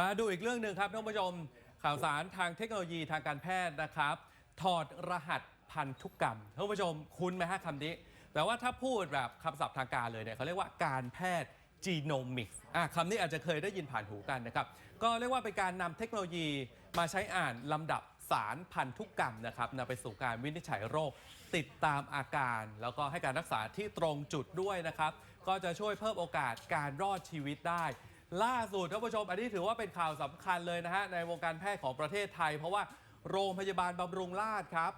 มาดูอีกเรื่องหนึ่งครับท่านผู้ชมข่าวสารทางเทคโนโลยีทางการแพทย์นะครับ ถอดรหัสพันธุกรรมท่านผู้ชมคุ้นไหมฮะคำนี้ แต่ว่าถ้าพูดแบบคำศัพท์ทางการเลยเนี่ยเขาเรียกว่าการแพทย์จีโนมิกส์อะคำนี้อาจจะเคยได้ยินผ่านหูกันนะครับ ก็เรียกว่าเป็นการนำเทคโนโลยีมาใช้อ่านลำดับสารพันธุกรรมนะครับนำไปสู่การวินิจฉัยโรค ติดตามอาการ แล้วก็ให้การรักษาที่ตรงจุดด้วยนะครับ ก็จะช่วยเพิ่มโอกาสการรอดชีวิตได้ ล่าสุดท่านผู้ชม อันนี้ถือว่าเป็นข่าวสำคัญเลยนะฮะในวงการแพทย์ของประเทศไทย เพราะว่าโรงพยาบาลบำรุงราษฎร์ครับ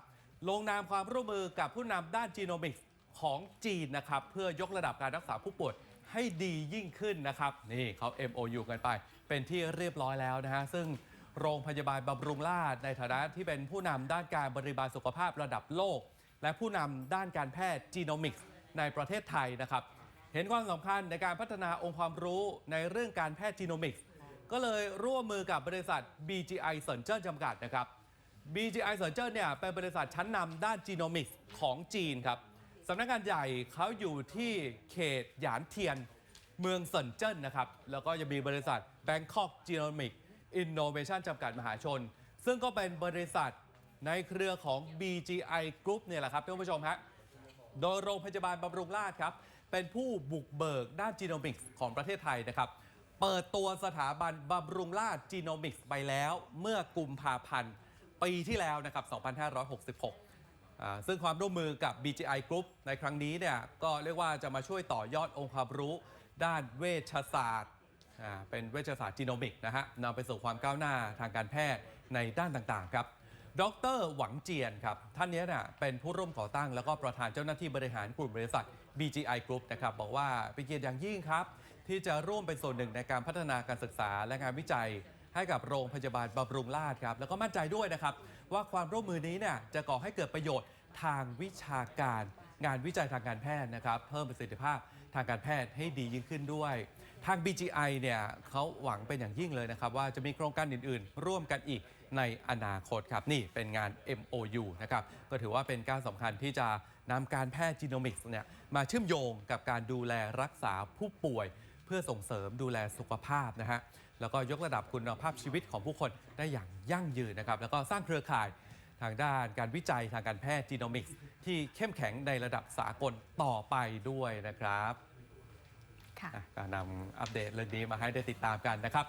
ลงนามความร่วมมือกับผู้นำด้านจีโนมิกส์ของจีนนะครับ เพื่อยกระดับการรักษาผู้ป่วยให้ดียิ่งขึ้นนะครับ นี่เขา MOU กันไป เป็นที่เรียบร้อยแล้วนะฮะ ซึ่งโรงพยาบาลบำรุงราษฎร์ในฐานะที่เป็นผู้นำด้านการบริบาลสุขภาพระดับโลก และผู้นำด้านการแพทย์จีโนมิกส์ในประเทศไทยนะครับ เห็นความสำคัญในการพัฒนาองค์ความรู้ในเรื่องการแพทย์จีโนมิกส์ก็เลยร่วมมือกับบริษัท BGI เซินเจิ้นจำกัดนะครับ BGI เซินเจิ้นเนี่ยเป็นบริษัทชั้นนำด้านจีโนมิกส์ของจีนครับสำนักงานใหญ่เขาอยู่ที่เขตหยานเทียนเมืองเซินเจิ้นนะครับ แล้วก็จะมีบริษัท Bangkok Genomic Innovation จำกัดมหาชน ซึ่งก็เป็นบริษัทในเครือของ BGI Group เนี่ยแหละครับท่านผู้ชมฮะโดยโรงพยาบาลบำรุงราษฎร์ครับ เป็นผู้บุกเบิกด้านจีโนมิกส์ของประเทศไทยนะครับ เปิดตัวสถาบันบำรุงราษฎร์จีโนมิกส์ไปแล้วเมื่อกุมภาพันธ์ปีที่แล้วนะครับ 2566อ่าซึ่งความร่วมมือกับ BGI Group ในครั้งนี้เนี่ยก็เรียกว่าจะมาช่วยต่อยอดองค์ความรู้ด้านเวชศาสตร์เป็นเวชศาสตร์จีโนมิกนะฮะนำไปสู่ความก้าวหน้าทางการแพทย์ในด้านต่างๆครับ ดรหวังเจียนครับ ท่านนี้น่ะเป็นผู้ร่วมก่อตั้ง แล้วก็ประธานเจ้าหน้าที่บริหารกลุ่มบริษัท BGI Group นะครับบอกว่าเป็นเกียรติอย่างยิ่งครับ ที่จะร่วมเป็นส่วนหนึ่งในการพัฒนาการศึกษาและงานวิจัย ให้กับโรงพยาบาลบำรุงราษฎร์ครับ แล้วก็มั่นใจด้วยนะครับ ว่าความร่วมมือนี้เนี่ยจะก่อให้เกิดประโยชน์ทางวิชาการ งานวิจัยทางการแพทย์นะครับ เพิ่มประสิทธิภาพทางการแพทย์ให้ดียิ่งขึ้นด้วย ทาง BGI เนี่ยเขาหวังเป็นอย่างยิ่งเลยนะครับ ว่าจะมีโครงการอื่น ๆ ร่วมกันอีกในอนาคตครับ นี่เป็นงาน MOU นะครับก็ถือว่าเป็นกาวสำคัญที่จะนำการแพทย์จีโนมิกส์เนี่ยมาเชื่อมโยงกับการดูแลรักษาผู้ป่วย เพื่อส่งเสริมดูแลสุขภาพนะฮะแล้วก็ยกระดับคุณภาพชีวิตของผู้คนได้อย่างยั่งยืนนะครับแล้วก็สร้างเครือข่ายทางด้านการวิจัยทางการแพทย์จีโนมิกส์ ที่เข้มแข็งในระดับสากลต่อไปด้วยนะครับค่ะอะก็นำอัปเดตเรื่องนี้มาให้ได้ติดตามกันนะครับ